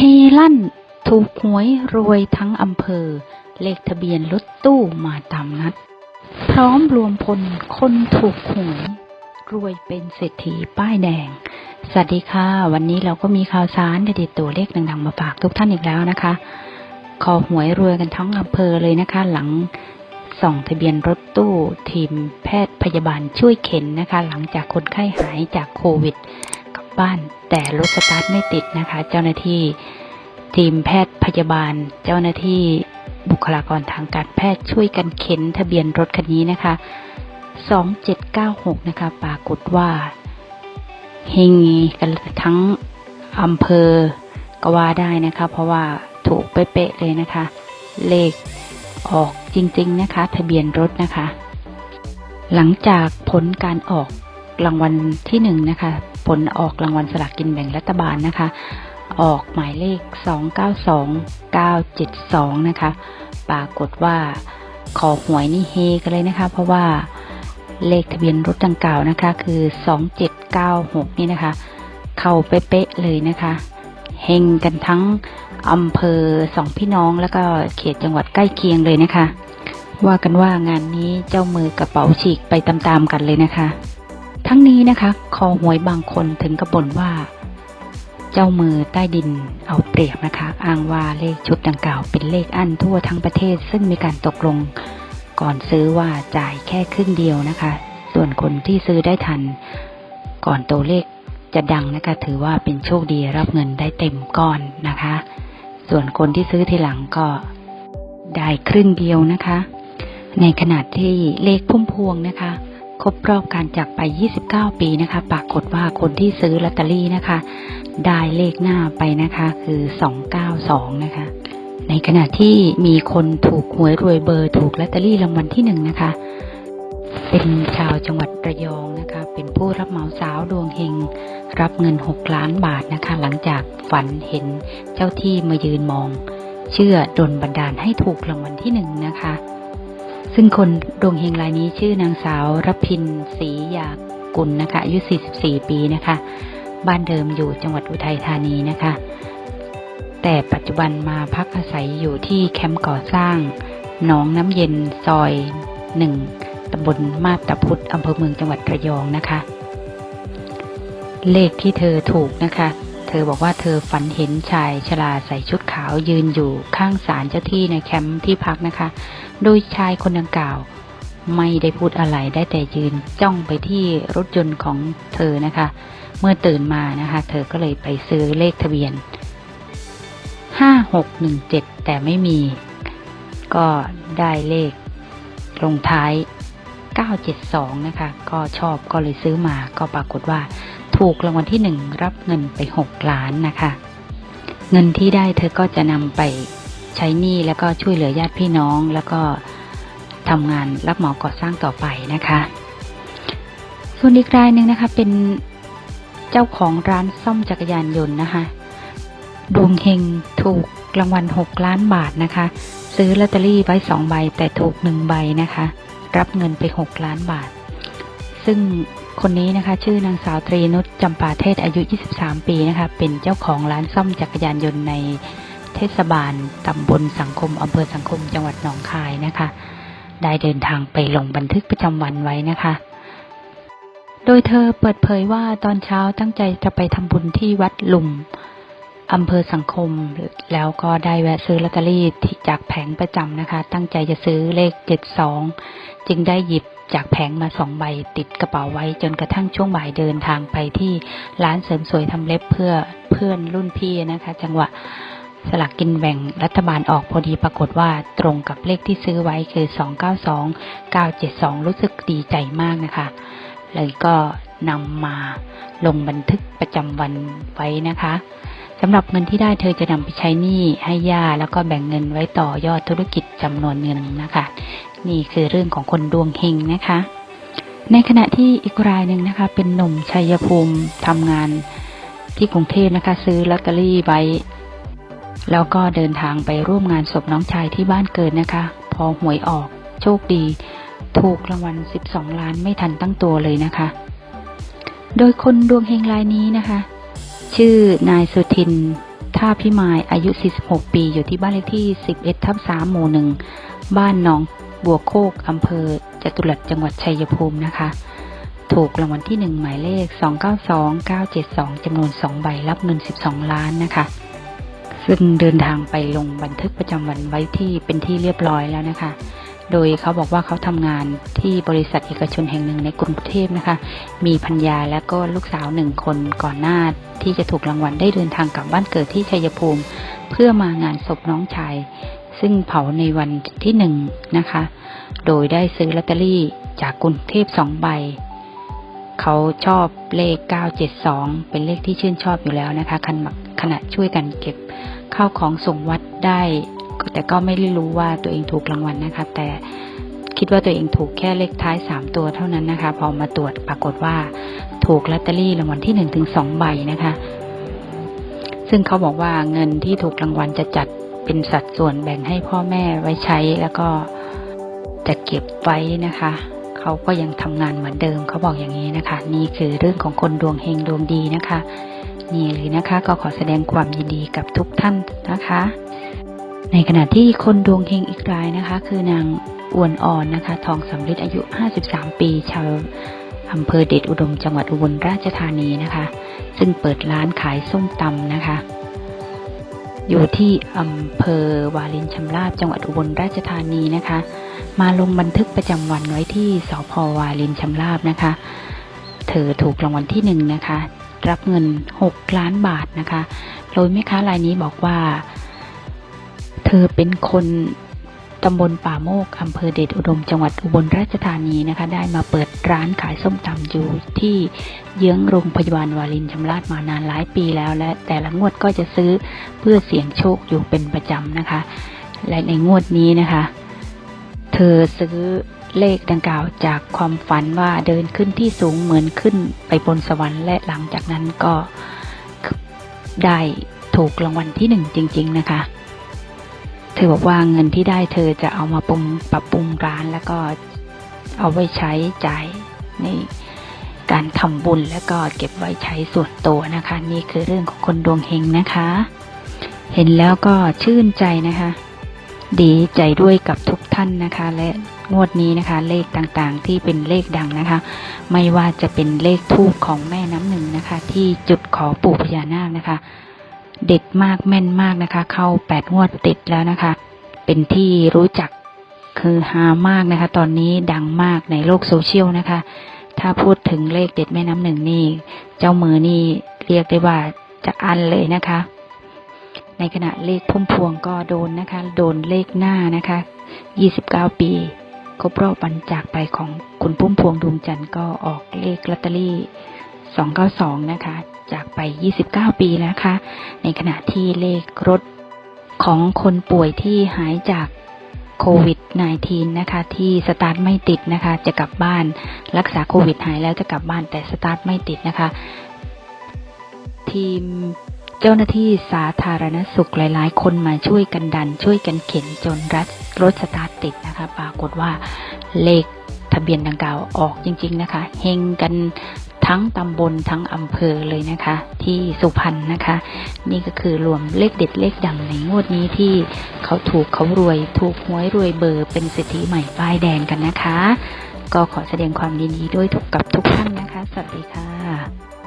เฮลั่น ถูกหวยรวยทั้งอำเภอ เลขทะเบียนรถตู้มาตามนัด พร้อมรวมพลคนถูกหวยรวยเป็นเศรษฐีป้ายแดง สวัสดีค่ะ วันนี้เราก็มีข่าวสารเด็ดตัวเลขดังๆมาฝากทุกท่านอีกแล้วนะคะ ขอหวยรวยกันทั้งอำเภอเลยนะคะ หลังส่องทะเบียนรถตู้ทีมแพทย์พยาบาลช่วยเข็นนะคะ หลังจากคนไข้หายจากโควิด บ้าน แต่รถสตาร์ทไม่ติดนะคะ เจ้าหน้าที่ทีมแพทย์พยาบาล เจ้าหน้าที่บุคลากรทางการแพทย์ช่วยกันเข็นทะเบียนรถคันนี้นะคะ 2796 นะคะ ปรากฏว่าเฮงกันทั้งอำเภอก็ว่าได้นะคะ เพราะว่าถูกเป๊ะๆเลยนะคะ เลขออกจริง ๆ นะคะ ทะเบียนรถนะคะ หลังจากผลการออกรางวัลที่หนึ่งนะคะ ผลออกรางวัลสลากกินแบ่งรัฐบาลนะคะ ออกหมายเลข 292972 นะคะ ปรากฏว่าขอหวยนี่เฮกันเลยนะคะ เพราะว่าเลขทะเบียนรถดังกล่าวนะคะ คือ 2796 นี่นะคะ เข้าเป๊ะเลยนะคะเฮงกันทั้งอำเภอสองพี่น้องแล้วก็เขตจังหวัดใกล้เคียงเลยนะคะ ว่ากันว่างานนี้เจ้ามือกระเป๋าฉีกไปตามๆกันเลยนะคะ ทั้งนี้นะคะ คอหวยบางคนถึงกระบ่นว่า เจ้ามือใต้ดินเอาเปรียบนะคะ อ้างว่าเลขชุดดังกล่าวเป็นเลขอันทั่วทั้งประเทศ ซึ่งมีการตกลงก่อนซื้อว่าจ่ายแค่ครึ่งเดียวนะคะ ส่วนคนที่ซื้อได้ทัน ก่อนตัวเลขจะดังนะคะ ถือว่าเป็นโชคดีรับเงินได้เต็มก้อนนะคะ ส่วนคนที่ซื้อทีหลังก็ได้ครึ่งเดียวนะคะ ในขณะที่เลขพุ่มพวงนะคะ ครบรอบการจากไป 29 ปีนะคะ ปรากฏว่าคนที่ซื้อลอตเตอรี่นะคะ ได้เลขหน้าไปนะคะ คือ 292 นะคะ ในขณะที่มีคนถูกหวยรวยเบอร์ถูกลอตเตอรี่รางวัลที่หนึ่งนะคะ เป็นชาวจังหวัดระยองนะคะ เป็นผู้รับเหมาสาวดวงเฮงรับเงิน 6 ล้านบาทนะคะ หลังจากฝันเห็นเจ้าที่มายืนมอง เชื่อดนบันดาลให้ถูกรางวัลที่หนึ่งนะคะ ซึ่งคนดวงเฮงรายนี้ชื่อนางสาวรพินศรียากุลนะคะอายุ 44 ปีนะคะ บ้านเดิมอยู่จังหวัดอุทัยธานีนะคะ แต่ปัจจุบันมาพักอาศัยอยู่ที่แคมป์ก่อสร้างหนองน้ำเย็นซอยหนึ่งตำบลมาบตาพุธอำเภอเมืองจังหวัดระยองนะคะ เลขที่เธอถูกนะคะ เธอบอกว่าเธอฝันเห็นชายชราใส่ชุดาวยืนอยู่ข้างศาลเจ้าที่ในแคมป์ที่พักนะคะ โดยชายคนดังกล่าว ไม่ได้พูดอะไรได้แต่ยืนจ้องไปที่รถยนต์ของเธอนะคะ เมื่อตื่นมานะคะ เธอก็เลยไปซื้อเลขทะเบียน 5617 แต่ไม่มี ก็ได้เลขลงท้าย 972 นะคะ ก็ชอบก็เลยซื้อมาก็ปรากฏว่าถูกรางวัลที่หนึ่งรับเงินไป 6 ล้านนะคะ เงินที่ได้เธอก็จะนำไปใช้หนี้แล้วก็ช่วยเหลือญาติพี่น้อง แล้วก็ทำงานรับเหมาก่อสร้างต่อไปนะคะ ส่วนอีกรายหนึ่งนะคะเป็นเจ้าของร้านซ่อมจักรยานยนต์นะคะดวงเฮงถูกรางวัล6ล้านบาทนะคะ ซื้อลอตเตอรี่ไว้2ใบแต่ถูก1ใบนะคะ รับเงินไป 6 ล้านบาท ซึ่ง คนนี้นะคะ ชื่อนางสาวตรีนุชจำปาเทศอายุ 23 ปีนะคะ เป็นเจ้าของร้านซ่อมจักรยานยนต์ในเทศบาลตำบลสังคมอำเภอสังคมจังหวัดหนองคายนะคะ ได้เดินทางไปลงบันทึกประจำวันไว้นะคะ โดยเธอเปิดเผยว่าตอนเช้าตั้งใจจะไปทำบุญที่วัดลุมอำเภอสังคม แล้วก็ได้แวะซื้อลอตเตอรี่ที่จากแผงประจำนะคะ ตั้งใจจะซื้อเลข 72 จึงได้หยิบ จากแผงมาสองใบติดกระเป๋าไว้จนกระทั่งช่วงบ่ายเดินทางไปที่ร้านเสริมสวยทำเล็บเพื่อเพื่อนรุ่นพี่นะคะ จังหวะสลากกินแบ่งรัฐบาลออกพอดีปรากฏว่าตรงกับเลขที่ซื้อไว้คือ 292 972 รู้สึกดีใจมากนะคะ เลยก็นำมาลงบันทึกประจำวันไว้นะคะสำหรับเงินที่ได้เธอจะนำไปใช้หนี้ให้ย่าแล้วก็แบ่งเงินไว้ต่อยอดธุรกิจจำนวนเงินนะคะ นี่คือเรื่องของคนดวงเฮงนะคะ ในขณะที่อีกรายหนึ่งนะคะ เป็นหนุ่มชัยภูมิทำงานที่กรุงเทพนะคะ ซื้อลอตเตอรี่ไว้ แล้วก็เดินทางไปร่วมงานศพน้องชายที่บ้านเกิดนะคะ พอหวยออกโชคดี ถูกรางวัล 12 ล้านไม่ทันตั้งตัวเลยนะคะ โดยคนดวงเฮงรายนี้นะคะ ชื่อนายสุทินท่าพิมายอายุ 46 ปี อยู่ที่บ้านเลขที่ 11 ทับ 3 หมู่ 1 บ้านหนอง บัวโคกอำเภอจตุรัสจังหวัดชัยภูมินะคะ ถูกรางวัลที่ 1 หมายเลข 292972จำนวน 2 ใบรับเงิน 12 ล้านนะคะ ซึ่งเดินทางไปลงบันทึกประจำวันไว้ที่เป็นที่เรียบร้อยแล้วนะคะ โดยเขาบอกว่าเขาทำงานที่บริษัทเอกชนแห่งหนึ่งในกรุงเทพนะคะ มีพัญญาและก็ลูกสาวหนึ่งคนก่อนหน้าที่จะถูกรางวัลได้เดินทางกลับบ้านเกิดที่ชัยภูมิ เพื่อมางานศพน้องชาย ซึ่งเผาในวันที่หนึ่งนะคะ โดยได้ซื้อลอตเตอรี่จากกรุงเทพสองใบ เขาชอบเลข 972 เป็นเลขที่ชื่นชอบอยู่แล้วนะคะขณะขณะช่วยกันเก็บข้าวของส่งวัดได้ แต่ก็ไม่ได้รู้ว่าตัวเองถูกรางวัลนะคะ แต่คิดว่าตัวเองถูกแค่เลขท้าย 3 ตัวเท่านั้นนะคะ พอมาตรวจปรากฏว่าถูกลอตเตอรี่รางวัลที่1ถึง2ใบนะคะ ซึ่งเขาบอกว่าเงินที่ถูกรางวัลจะจัด เป็นสัดส่วนแบ่งให้พ่อแม่ไว้ใช้แล้วก็จะเก็บไว้นะคะ เขาก็ยังทำงานเหมือนเดิมเขาบอกอย่างนี้นะคะ นี่คือเรื่องของคนดวงเฮงดวงดีนะคะ นี่เลยนะคะ ก็ขอแสดงความยินดีกับทุกท่านนะคะ ในขณะที่คนดวงเฮงอีกรายนะคะ คือนางอวนอ่อนนะคะ ทองสำริดอายุ 53 ปีชาวอำเภอเดชอุดมจังหวัดอุบลราชธานีนะคะ ซึ่งเปิดร้านขายส้มตำนะคะ อยู่ที่อำเภอวาลินชำราบจังหวัดอุบลราชธานีนะคะ มาลงบันทึกประจำวันไว้ที่สพวาลินชำราบนะคะ เธอถูกรางวัลที่หนึ่งนะคะ รับเงิน 6 ล้านบาทนะคะ โดยแม่ค้ารายนี้บอกว่า เธอเป็นคน ตำบลป่าโมกอำเภอเดชอุดม จังหวัดอุบลราชธานีนะคะ ได้มาเปิดร้านขายส้มตำอยู่ที่เยื้องโรงพยาบาลวารินชำราบมานานหลายปีแล้วและแต่ละงวดก็จะซื้อเพื่อเสี่ยงโชคอยู่เป็นประจำนะคะ และในงวดนี้นะคะ เธอซื้อเลขดังกล่าวจากความฝันว่าเดินขึ้นที่สูงเหมือนขึ้นไปบนสวรรค์และหลังจากนั้นก็ได้ถูกรางวัลที่หนึ่งจริง ๆ นะคะ ธอบอกว่าเงินที่ได้เธอจะเอามาปรุงปรับปรุงร้านแล้วก็เอาไว้ใช้จ่ายในการทำบุญแล้วก็เก็บไว้ใช้ส่วนตัวนะคะ นี่คือเรื่องของคนดวงเฮงนะคะ เห็นแล้วก็ชื่นใจนะคะ ดีใจด้วยกับทุกท่านนะคะ และงวดนี้นะคะ เลขต่างๆที่เป็นเลขดังนะคะ ไม่ว่าจะเป็นเลขทูปของแม่น้ำหนึ่งนะคะ ที่จุดขอปู่พญานาคนะคะ เด็ดมากแม่นมากนะคะ เข้าแปดงวดติดแล้วนะคะ เป็นที่รู้จักคือฮามากนะคะ ตอนนี้ดังมากในโลกโซเชียลนะคะ ถ้าพูดถึงเลขเด็ดแม่น้ำหนึ่งนี่ เจ้ามือนี่เรียกได้ว่าจะอันเลยนะคะ ในขณะเลขพุ่มพวงก็โดนนะคะ โดนเลขหน้านะคะ 29 ปีครบรอบวันจากไปของคุณพุ่มพวงดวงจันทร์ก็ออกเลขลอตเตอรี่ 292 นะคะ จากไป 29 ปีแล้วค่ะ ในขณะที่เลขรถของคนป่วยที่หายจากโควิด -19 นะคะ ที่สตาร์ทไม่ติดนะคะ จะกลับบ้านรักษาโควิดหายแล้วจะกลับบ้านแต่สตาร์ทไม่ติดนะคะ ทีมเจ้าหน้าที่สาธารณสุขหลาย ๆ คนมาช่วยกันดัน ช่วยกันเข็นจนรัดรถสตาร์ทติดนะคะ ปรากฏว่าเลขทะเบียนดังกล่าวออกจริง ๆ นะคะ เฮงกัน ทั้งตำบลทั้งอำเภอเลยนะคะ ที่สุพรรณนะคะ นี่ก็คือรวมเลขเด็ดเลขดังในงวดนี้ที่เขาถูกเขารวยถูกหวยรวยเบอร์เป็นเศรษฐีใหม่ป้ายแดงกันนะคะ ก็ขอแสดงความยินดีด้วยทุกกับทุกท่านนะคะ สวัสดีค่ะ